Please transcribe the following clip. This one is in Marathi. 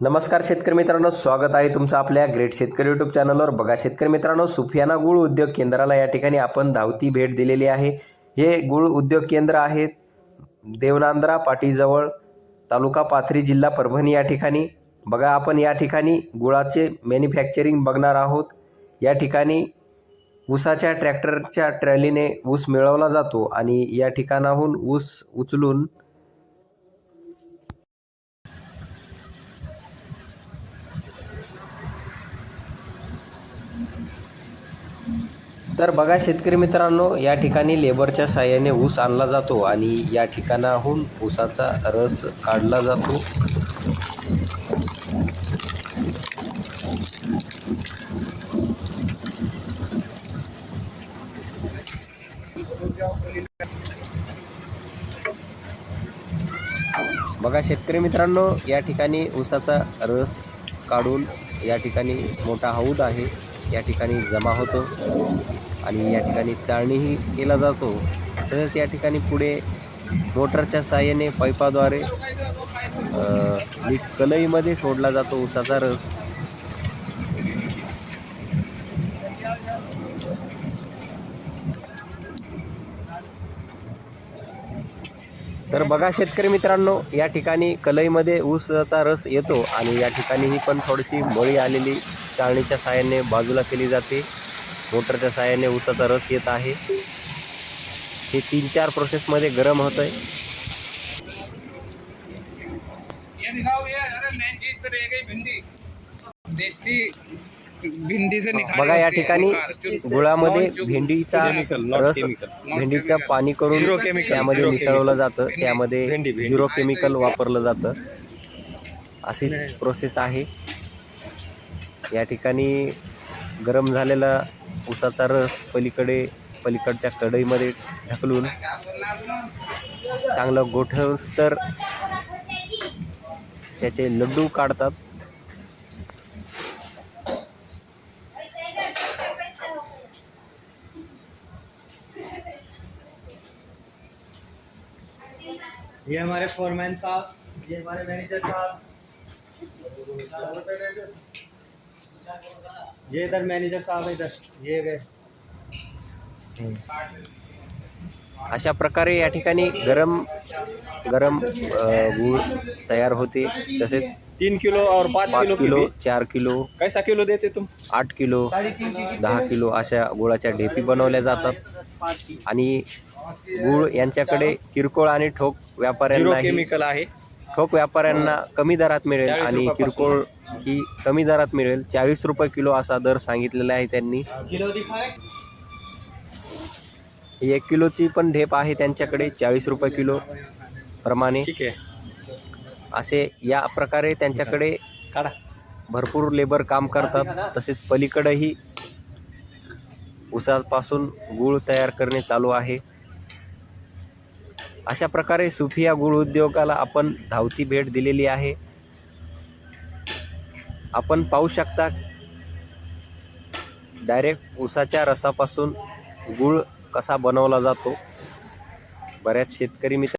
नमस्कार शेतकरी मित्रांनो स्वागत आहे तुमचं आपल्या ग्रेट शेतकरी यूट्यूब चॅनलवर बघा शेतकरी मित्रांनो सुफियाना गुळ उद्योग केंद्राला या ठिकाणी आपण धावती भेट दिलेली आहे. हे गुळ उद्योग केंद्र आहे देवनांद्रा पाटीजवळ तालुका पाथरी जिल्हा परभणी या ठिकाणी. बघा आपण या ठिकाणी गुळाचे मॅन्युफॅक्चरिंग बघणार आहोत. या ठिकाणी ऊसाच्या ट्रॅक्टरच्या ट्रॅलीने ऊस मिळवला जातो आणि या ठिकाणाहून ऊस उचलून तर बघा शेतकरी मित्रांनो या ठिकाणी लेबरच्या साहाय्याने ऊस आणला जातो आणि या ठिकाणाहून ऊसाचा रस काढला जातो. बघा शेतकरी मित्रांनो या ठिकाणी ऊसाचा रस काढून या ठिकाणी मोठा हौद आहे. या ठिकाणी जमा होतो आणि या ठिकाणी चाळणीही केला जातो. तसेच या ठिकाणी पुढे मोटरच्या साहाय्याने पाईपाद्वारे नीट कलईमध्ये सोडला जातो ऊसाचा रस. तर बघा शेतकरी मित्रांनो या ठिकाणी कलईमध्ये ऊसाचा रस येतो आणि या ठिकाणी ही पण थोडीशी मळी आलेली चाळणीच्या साहाय्याने बाजूला केली जाते. मोटरच्या साहाय्याने ऊसाचा रस येत आहे. हे तीन चार प्रोसेसमध्ये गरम होतं आहे ये दिखाओ ये अरे मेन चीज तो रह गई भिंडी देसी भिंडी से निकाल बघा या ठिकाणी गुळामध्ये भेंडीचा रस भेंडीचं पाणी करून त्यामध्ये मिसळवलं. जातं. त्यामध्ये. झिरो केमिकल वापरलं जातं. अशीच प्रोसेस आहे. या ठिकाणी गरम झालेला ऊसाचा रस पलीकडे पलीकडच्या कढईमध्ये ढकलून चांगलं गोठवस्तर त्याचे लड्डू काढतात. ये हमारे फोरमैन साहब ये हमारे मैनेजर साहब। ये इधर मैनेजर साहब इधर ये गए। अशा प्रकारे या ठिकाणी गरम गरम अ, गूळ तयार होते. तसेच तीन किलो और पाँच पाच किलो किलो किलो चार किलो कैसा किलो देते तुम? आठ किलो दहा किलो अशा गुळाच्या ढेपी बनवल्या जातात. आणि गुळ यांच्याकडे किरकोळ आणि ठोक झिरो व्यापाऱ्यांना केमिकल आहे. ठोक व्यापाऱ्यांना कमी दरात मिळेल 40 आणि. किरकोळ ही कमी दरात मिळेल. चाळीस रुपये किलो असा दर सांगितलेला आहे त्यांनी. ही एक किलोची पण ढेप आहे त्यांच्याकडे चाळीस रुपये किलो प्रमाणे. है असे या प्रकारे त्यांच्याकडे भरपूर लेबर काम करतात. तसेच पलीकडेही ऊसापासून गूळ तयार करणे चालू आहे. अशा प्रकारे सुफिया गुळ उद्योगाला आपण धावती भेट दिलेली आहे. आपण पाहू शकता डायरेक्ट ऊसाच्या रसापासून गूळ कसा बनवला जातो. बऱ्याच शेतकरी मित्र